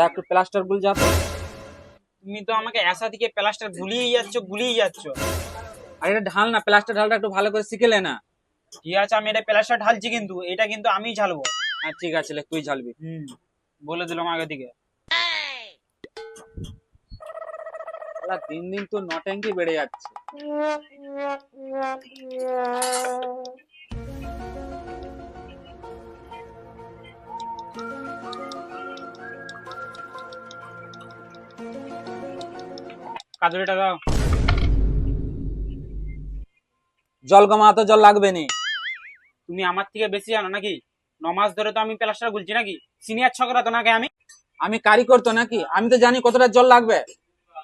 তা একটু প্লাস্টার গুল যা তুমি তো আমাকে এসা থেকে প্লাস্টার গুলিয়ে যাচ্ছ গুলিয়ে যাচ্ছ। আর এটা ঢাল না প্লাস্টার ঢালটা একটু ভালো করে শিখেলে না। ঠিক আছে আমি এটা প্লাস্টার ঢালছি কিন্তু এটা কিন্তু আমিই ঝালবো। হ্যাঁ ঠিক আছে লে, তুই ঝালবি। হুম বলে দিলাম আগে থেকে দিন দিন তো নট্যাঙ্কি বেড়ে যাচ্ছে। কাদুরিটা দাও জল কমা তো জল লাগবে নি। তুমি আমার থেকে বেশি জানো নাকি? ন মাস ধরে তো আমি প্লাস্টার গুলছি নাকি? সিনিয়র ছকরা তো নাকি আমি? আমি কারিগর তো নাকি? আমি তো জানি কতটা জল লাগবে।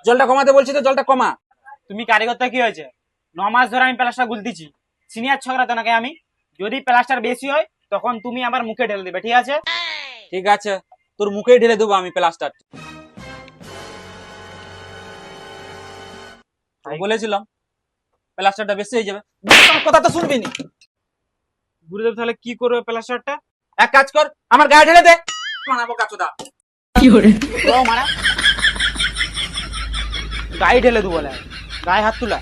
জলটা কমাতে বলছি তো জলটা কমা। তুমি কারিগরটা কি হয়েছে? ন মাস ধরে আমি প্লাস্টার গুলতেছি। সিনিয়র ছকরা তো নাকি আমি? যদি প্লাস্টার বেশি হয় তখন তুমি আমার মুখে ঢেলে দেবে ঠিক আছে? ঠিক আছে। তোর মুখেই ঢেলে দেবো আমি প্লাস্টার বলেছিলাম প্লাস্টারটা বেশি হয়ে যাবে। কথা তো শুনবি নি? গুরুদেব তাহলে কি করবে প্লাস্টারটা এক কাজ কর আমার গায়ে ঢেলে দে। মানাবো কাচুদা। দাও মারা। গায়ে ঢেলে দু বলে। গায়ে হাত তুলা।